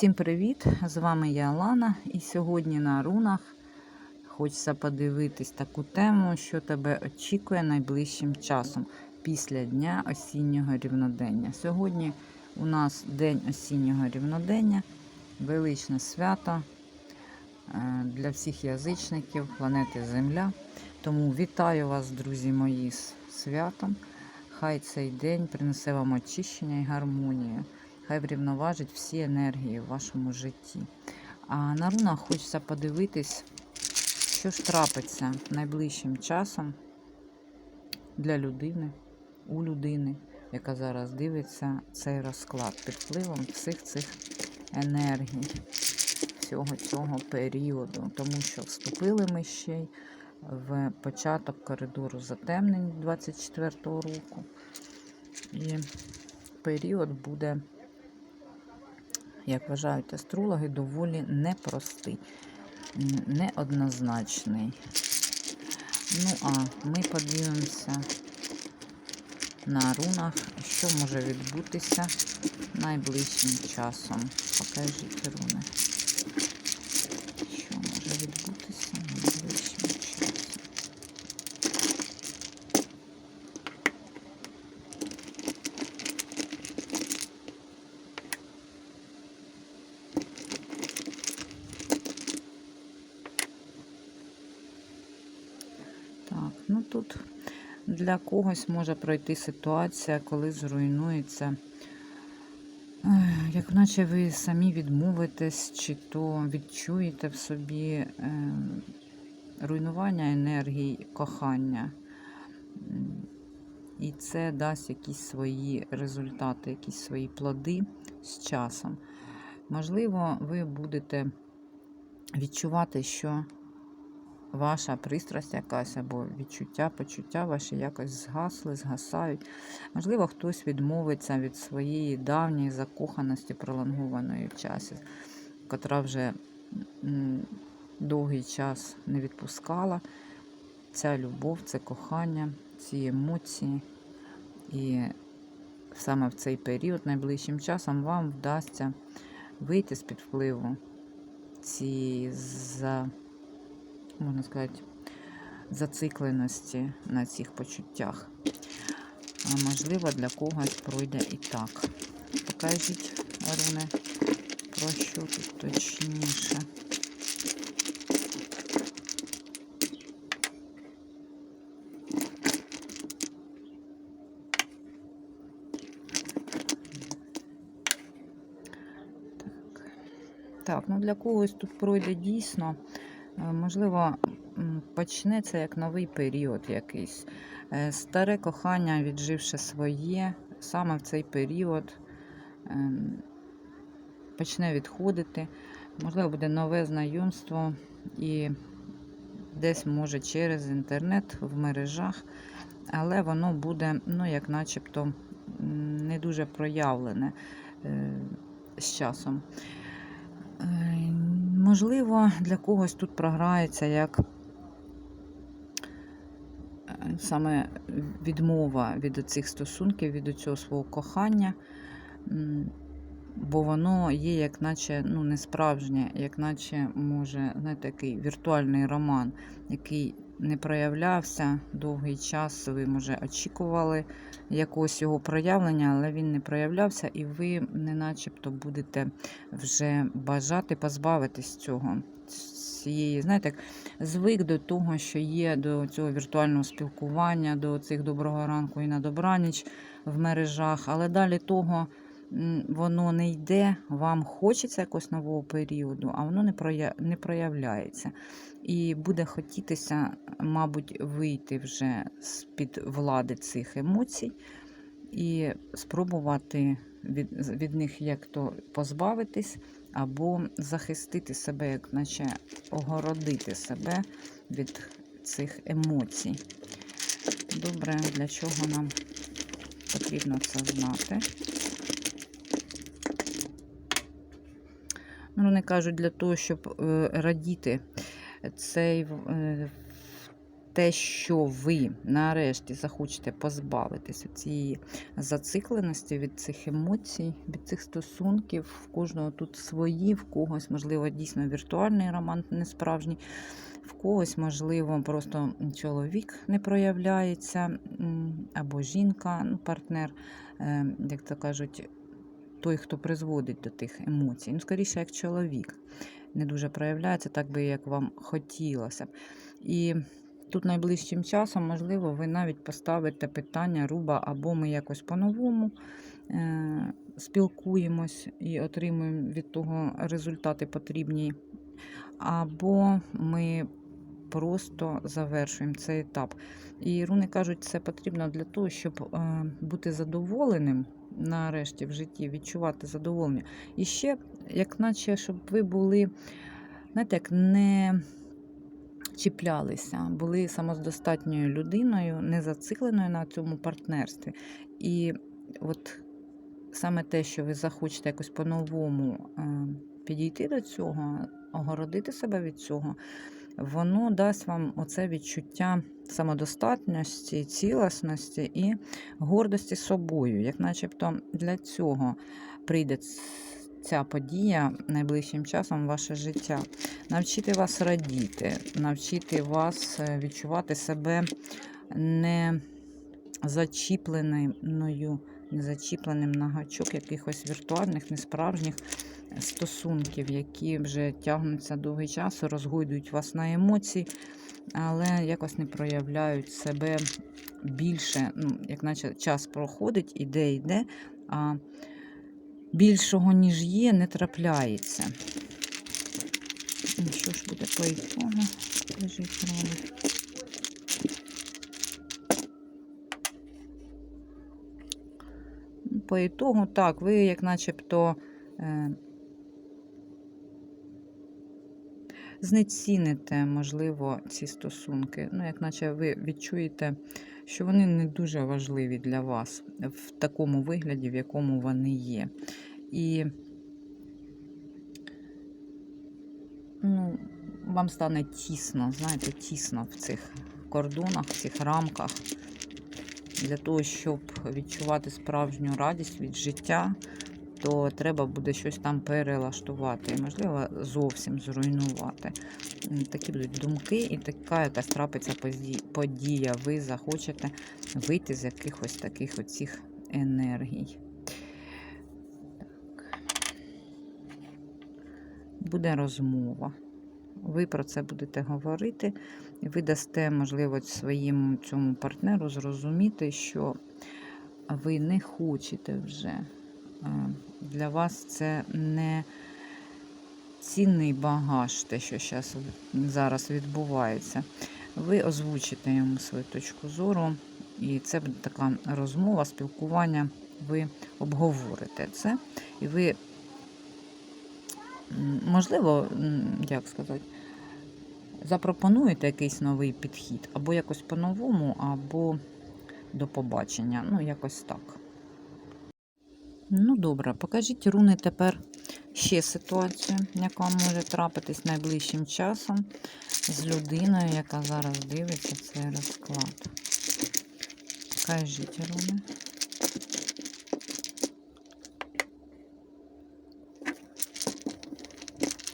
Всім привіт! З вами я Лана, і сьогодні на рунах хочеться подивитись таку тему, що тебе очікує найближчим часом після дня осіннього рівнодення. Сьогодні у нас день осіннього рівнодення, величне свято е, для всіх язичників планети Земля. Тому вітаю вас, друзі мої, з святом. Хай цей день принесе вам очищення і гармонію. Хай врівноважить всі енергії в вашому житті. А на рунах хочеться подивитись, що ж трапиться найближчим часом для людини, у людини, яка зараз дивиться цей розклад під впливом всіх цих енергій, всього цього періоду. Тому що вступили ми ще й в початок коридору затемнень 24-го року. І період буде як вважають астрологи, доволі непростий, неоднозначний. Ну, а ми подивимося на рунах, що може відбутися найближчим часом. Покажіть руни. Що може відбутися найближчим часом? Так, ну тут для когось може пройти ситуація, коли зруйнується, як наче ви самі відмовитесь, чи то відчуєте в собі е, руйнування енергії, кохання. І це дасть якісь свої результати, якісь свої плоди з часом. Можливо, ви будете відчувати, що ваша пристрасть якась або відчуття, почуття ваші якось згасли, згасають. Можливо, хтось відмовиться від своєї давньої закоханості, пролонгованої в часі, котра вже довгий час не відпускала. Ця любов, це кохання, ці емоції. І саме в цей період, найближчим часом, вам вдасться вийти з-під впливу ці за можна сказати, зацикленості на цих почуттях. А можливо, для когось пройде і так. Покажіть, Аруне, про що тут точніше. Так, ну для когось тут пройде дійсно. Е, Можливо, почнеться як новий період якийсь. Е, Старе кохання, відживши своє, саме в цей період ем, почне відходити. Можливо, буде нове знайомство і десь, може, через інтернет в мережах, але воно буде, ну, як начебто, не дуже проявлене е, з часом. Можливо, для когось тут програється як е, саме відмова від цих стосунків, від цього свого кохання, бо воно є, як наче ну, не справжнє, як наче може, знаєте, такий віртуальний роман, який не проявлявся довгий час. Ви, може, очікували якогось його проявлення, але він не проявлявся, і ви не начебто будете вже бажати позбавитись цього. Цієї, знаєте, звик до того, що є до цього віртуального спілкування, до цих доброго ранку і на добраніч в мережах, але далі того воно не йде, вам хочеться якогось нового періоду, а воно не проявляється. І буде хотітися, мабуть, вийти вже з-під влади цих емоцій і спробувати від, від них як то позбавитись, або захистити себе, як наче огородити себе від цих емоцій. Добре, для чого нам потрібно це знати? Ну, вони кажуть, для того, щоб е, радіти цей е, те, що ви нарешті захочете позбавитися цієї зацикленості від цих емоцій, від цих стосунків, в кожного тут свої, в когось, можливо, дійсно віртуальний роман не справжній, в когось, можливо, просто чоловік не проявляється, або жінка, ну, партнер, е, як то кажуть, той, хто призводить до тих емоцій. Ну, скоріше, як чоловік. Не дуже проявляється так би, як вам хотілося. І тут найближчим часом, можливо, ви навіть поставите питання руба, або ми якось по-новому е- спілкуємось і отримуємо від того результати потрібні, або ми просто завершуємо цей етап. І руни кажуть, це потрібно для того, щоб е, бути задоволеним нарешті в житті, відчувати задоволення. І ще, як наче, щоб ви були, знаєте, як не чіплялися, були самодостатньою людиною, не зацикленою на цьому партнерстві. І от саме те, що ви захочете якось по-новому е, підійти до цього, огородити себе від цього, воно дасть вам оце відчуття самодостатності, цілісності і гордості собою. Як начебто для цього прийде ця подія найближчим часом в ваше життя. Навчити вас радіти, навчити вас е, відчувати себе не зачіпленою, не зачіпленим на гачок якихось віртуальних, несправжніх стосунків, які вже тягнуться довгий час, розгойдують вас на емоції, але якось не проявляють себе більше, ну, як наче час проходить, іде, йде, а більшого, ніж є, не трапляється. Ну, Що ж буде по ітогу? Скажіть мені. По ітогу, так, ви як начебто е, знеціните, можливо, ці стосунки. Ну, як наче ви відчуєте, що вони не дуже важливі для вас в такому вигляді, в якому вони є. І ну, вам стане тісно, знаєте, тісно в цих кордонах, в цих рамках. Для того, щоб відчувати справжню радість від життя, то треба буде щось там перелаштувати, і, можливо, зовсім зруйнувати. Такі будуть думки, і така якась трапиться подія. Ви захочете вийти з якихось таких оцих енергій. Буде розмова. Ви про це будете говорити, і ви дасте можливість своєму цьому партнеру зрозуміти, що ви не хочете вже. Е, Для вас це не цінний багаж, те, що зараз відбувається. Ви озвучите йому свою точку зору, і це буде така розмова, спілкування. Ви обговорите це, і ви Можливо, як сказати, запропонуєте якийсь новий підхід, або якось по-новому, або до побачення. Ну, якось так. Ну, добре, покажіть руни тепер ще ситуацію, яка може трапитись найближчим часом з людиною, яка зараз дивиться цей розклад. Покажіть руни.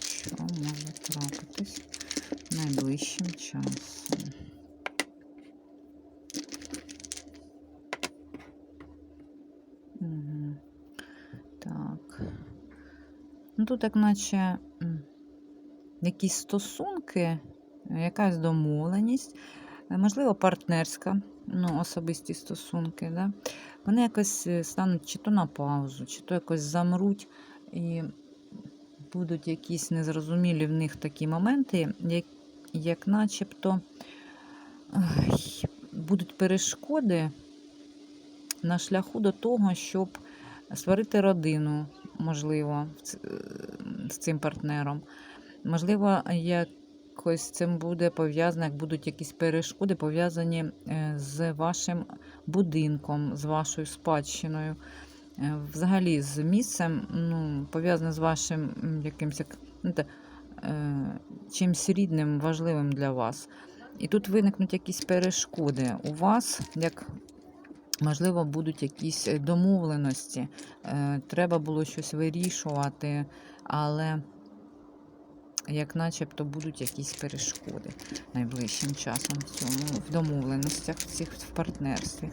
Що може трапитись найближчим часом? Угу. Так. Ну тут, як наче якісь стосунки, якась домовленість, е, можливо, партнерська, ну, особисті стосунки, да? вони якось е, стануть чи то на паузу, чи то якось замруть. І будуть якісь незрозумілі в них такі моменти, як, як начебто ай, будуть перешкоди на шляху до того, щоб створити родину, можливо, е, з цим партнером. Можливо, якось цим буде пов'язано, як будуть якісь перешкоди пов'язані е, з вашим будинком, з вашою спадщиною. Е, Взагалі з місцем, ну, пов'язане з вашим якимось чимсь рідним, важливим для вас. І тут виникнуть якісь перешкоди. У вас, як можливо, будуть якісь е, домовленості. Е, Треба було щось вирішувати, але як начебто будуть якісь перешкоди найближчим часом в цьому, в домовленостях, в цих в партнерстві.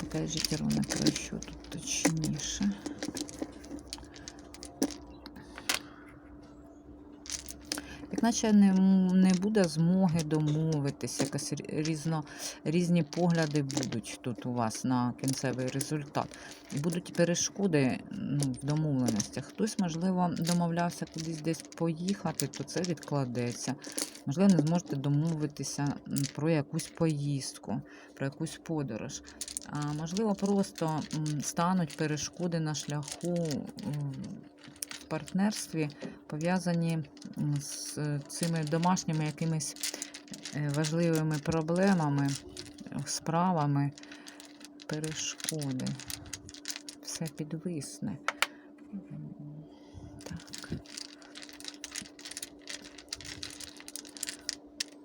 Покажіть, керунок, що тут точніше. Як наче не, не буде змоги домовитися, якось різно, різні погляди будуть тут у вас на кінцевий результат. І будуть перешкоди ну, в домовленостях. Хтось, можливо, домовлявся кудись десь поїхати, то це відкладеться. Можливо, не зможете домовитися про якусь поїздку, про якусь подорож. А можливо, просто стануть перешкоди на шляху партнерстві, пов'язані з е, цими домашніми якимись е, важливими проблемами, справами, перешкоди. Все підвисне. Так.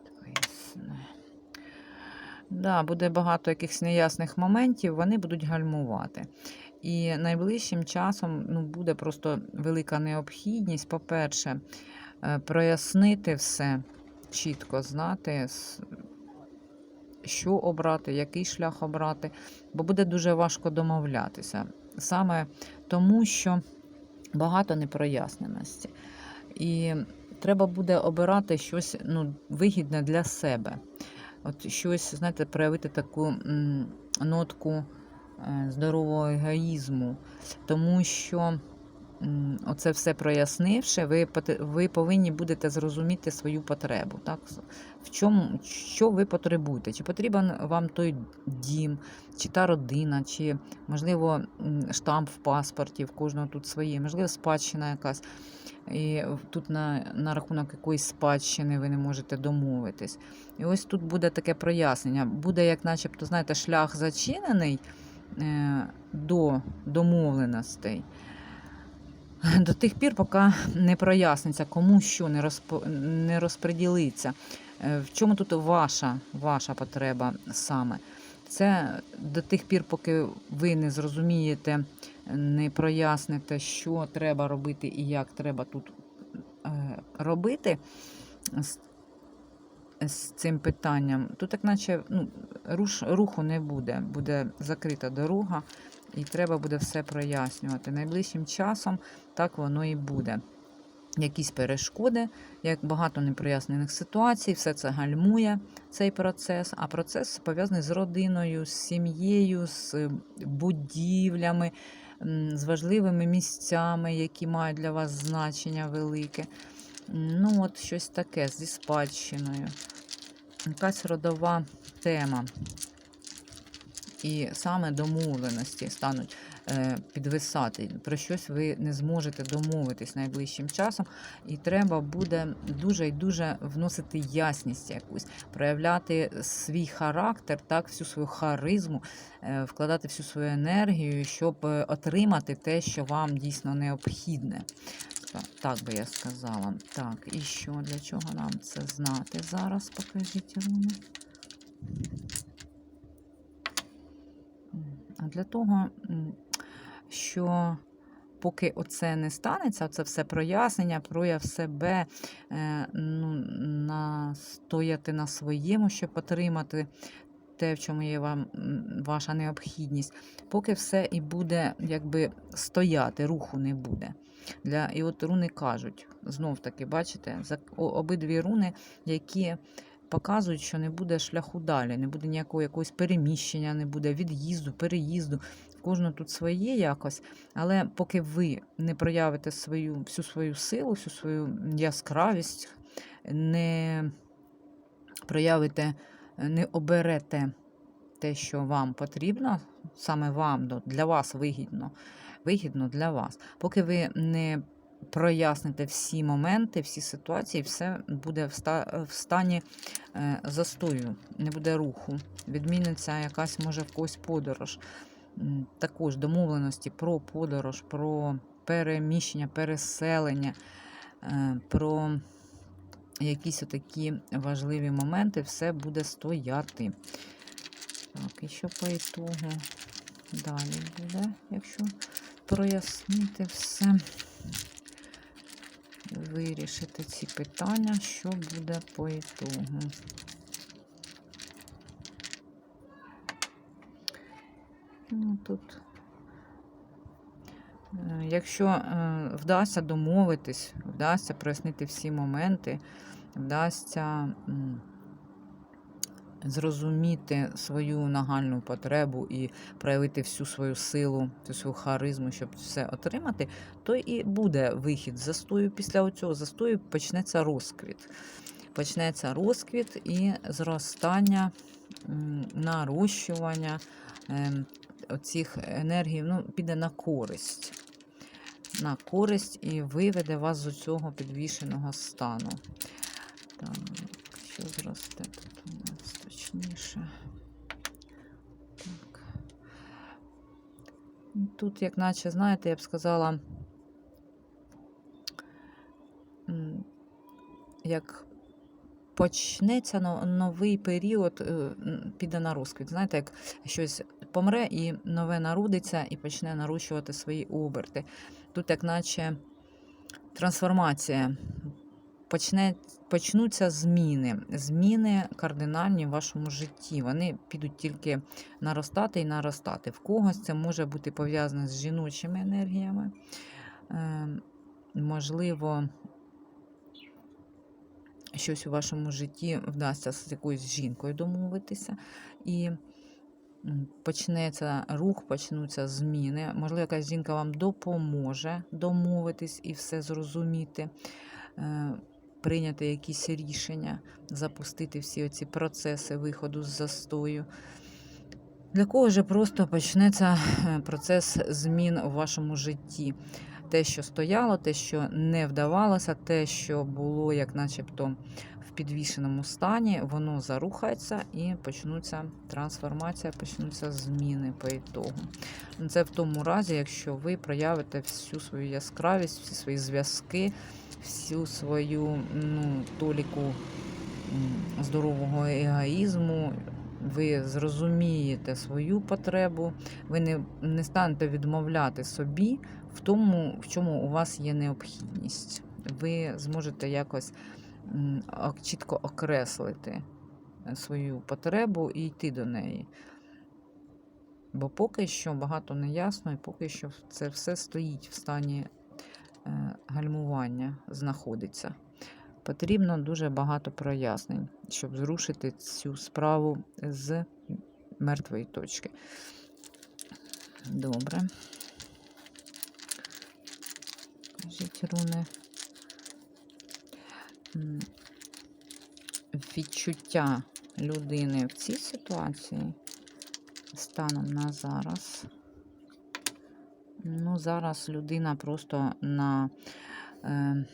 Підвисне. Да, буде багато якихось неясних моментів, вони будуть гальмувати. І найближчим часом ну, буде просто велика необхідність, по-перше, е, прояснити все, чітко знати, що обрати, який шлях обрати, бо буде дуже важко домовлятися. Саме тому, що багато непроясненості. І треба буде обирати щось ну, вигідне для себе. От щось, знаєте, проявити таку м, нотку здорового егоїзму, тому що оце все прояснивши, ви, ви повинні будете зрозуміти свою потребу. Так? В чому, що ви потребуєте? Чи потрібен вам той дім, чи та родина, чи, можливо, штамп в паспорті, в кожного тут своє, можливо, спадщина якась. І тут на, на рахунок якоїсь спадщини ви не можете домовитись. І ось тут буде таке прояснення. Буде, як начебто, знаєте, шлях зачинений е, до домовленостей. До тих пір, поки не проясниться, кому що не, розпо... не розподілиться. Е, В чому тут ваша, ваша потреба саме? Це до тих пір, поки ви не зрозумієте, не проясните, що треба робити і як треба тут е, робити з, цим питанням, тут, як наче ну, руш, руху не буде, буде закрита дорога, і треба буде все прояснювати. Найближчим часом так воно і буде. Якісь перешкоди, як багато непрояснених ситуацій, все це гальмує цей процес. А процес пов'язаний з родиною, з сім'єю, з е, будівлями, з важливими місцями, які мають для вас значення велике. Ну, от щось таке зі спадщиною. Якась родова тема. І саме домовленості стануть е, підвисати. Про щось ви не зможете домовитись найближчим часом, і треба буде дуже і дуже вносити ясність якусь, проявляти свій характер, так, всю свою харизму, е, вкладати всю свою енергію, щоб е, отримати те, що вам дійсно необхідне. Та- Так би я сказала. Так, і що для чого нам це знати зараз? Покажіть руни. А для того, що поки оце не станеться, це все прояснення, прояв себе, е, ну, настояти на своєму, щоб отримати те, в чому є вам ваша необхідність, поки все і буде якби стояти, руху не буде. Для, і от руни кажуть, знов таки, бачите, за, обидві руни, які показують, що не буде шляху далі, не буде ніякого якогось переміщення, не буде від'їзду, переїзду. В кожного тут своє якось. Але поки ви не проявите свою, всю свою силу, всю свою яскравість, не проявите, не оберете те, що вам потрібно, саме вам, для вас вигідно, вигідно для вас. Поки ви не проясните всі моменти, всі ситуації, все буде в стані е, застою, не буде руху. Відміниться якась, може, в когось подорож. Також домовленості про подорож, про переміщення, переселення, е, про якісь такі важливі моменти, все буде стояти. Так, і що по ітогу далі буде, якщо прояснити все, вирішити ці питання, що буде по ітогу. Ну, тут, якщо е, вдасться домовитись, вдасться прояснити всі моменти, вдасться зрозуміти свою нагальну потребу і проявити всю свою силу, всю свою харизму, щоб все отримати, то і буде вихід з застою. Після цього застою почнеться розквіт. Почнеться розквіт і зростання, нарощування. Оцих енергій ну, піде на користь. На користь і виведе вас з цього підвішеного стану. Так, що зросте тут у нас точніше. Так. Тут, як наче, знаєте, я б сказала, як почнеться новий період, е, піде на розквіт. Знаєте, як щось помре і нове народиться, і почне нарощувати свої оберти. Тут, як наче трансформація. Почне, почнуться зміни. Зміни кардинальні в вашому житті. Вони підуть тільки наростати і наростати. В когось це може бути пов'язане з жіночими енергіями. Е, можливо, щось у вашому житті вдасться з якоюсь жінкою домовитися. І почнеться рух, почнуться зміни. Можливо, якась жінка вам допоможе домовитись і все зрозуміти, е, прийняти якісь рішення, запустити всі оці процеси виходу з застою. Для кого же просто почнеться е, процес змін у вашому житті. Те, що стояло, те, що не вдавалося, те, що було, як начебто підвішеному стані, воно зарухається і почнуться трансформація, почнуться зміни по ітогу. Це в тому разі, якщо ви проявите всю свою яскравість, всі свої зв'язки, всю свою ну, толіку здорового егоїзму. Ви зрозумієте свою потребу, ви не, не станете відмовляти собі в тому, в чому у вас є необхідність. Ви зможете якось чітко окреслити е, свою потребу і йти до неї. Бо поки що багато не ясно, і поки що це все стоїть в стані е, гальмування, знаходиться. Потрібно дуже багато прояснень, щоб зрушити цю справу з мертвої точки. Добре. Кажіть, руни. Відчуття людини в цій ситуації станом на зараз. Ну, зараз людина просто на, е,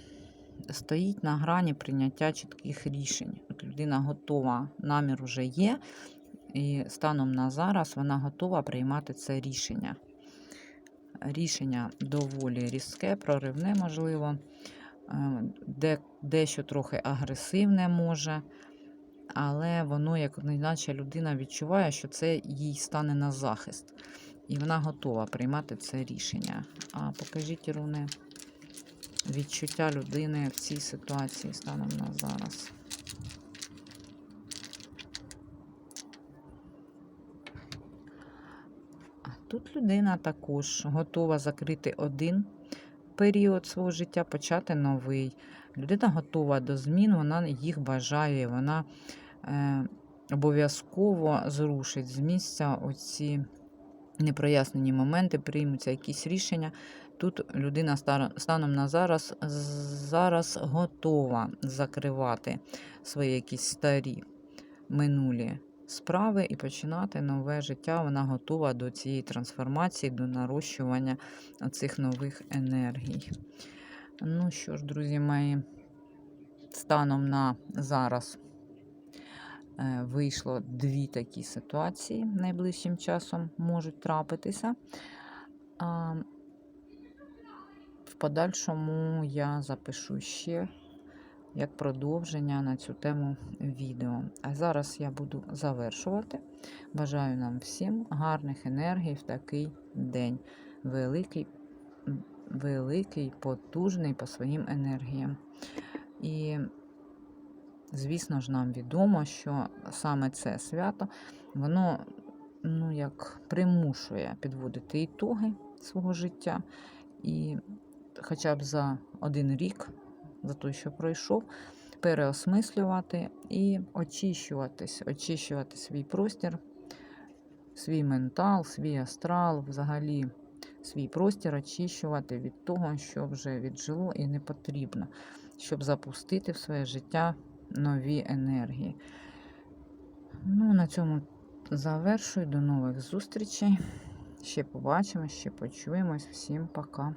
стоїть на грані прийняття чітких рішень. От людина готова, намір уже є, і станом на зараз вона готова приймати це рішення. Рішення доволі різке, проривне, можливо, де, дещо трохи агресивне може, але воно, як іначе людина відчуває, що це їй стане на захист. І вона готова приймати це рішення. А покажіть, руни, відчуття людини в цій ситуації станом на зараз. Тут людина також готова закрити один період свого життя, почати новий. Людина готова до змін, вона їх бажає, вона е, обов'язково зрушить з місця оці непрояснені моменти, приймуться якісь рішення. Тут людина станом на зараз зараз готова закривати свої якісь старі минулі справи і починати нове життя. Вона готова до цієї трансформації, до нарощування цих нових енергій. Ну що ж, друзі мої, станом на зараз е, вийшло дві такі ситуації найближчим часом можуть трапитися. В подальшому я запишу ще як продовження на цю тему відео. А зараз я буду завершувати. Бажаю нам всім гарних енергій в такий день. Великий, великий, потужний по своїм енергіям. І, звісно ж, нам відомо, що саме це свято, воно ну, як примушує підводити ітоги свого життя. І хоча б за один рік, за той, що пройшов, переосмислювати і очищуватись, очищувати свій простір, свій ментал, свій астрал, взагалі свій простір очищувати від того, що вже віджило і не потрібно, щоб запустити в своє життя нові енергії. Ну, на цьому завершую. До нових зустрічей. Ще побачимось, ще почуємось. Всім пока.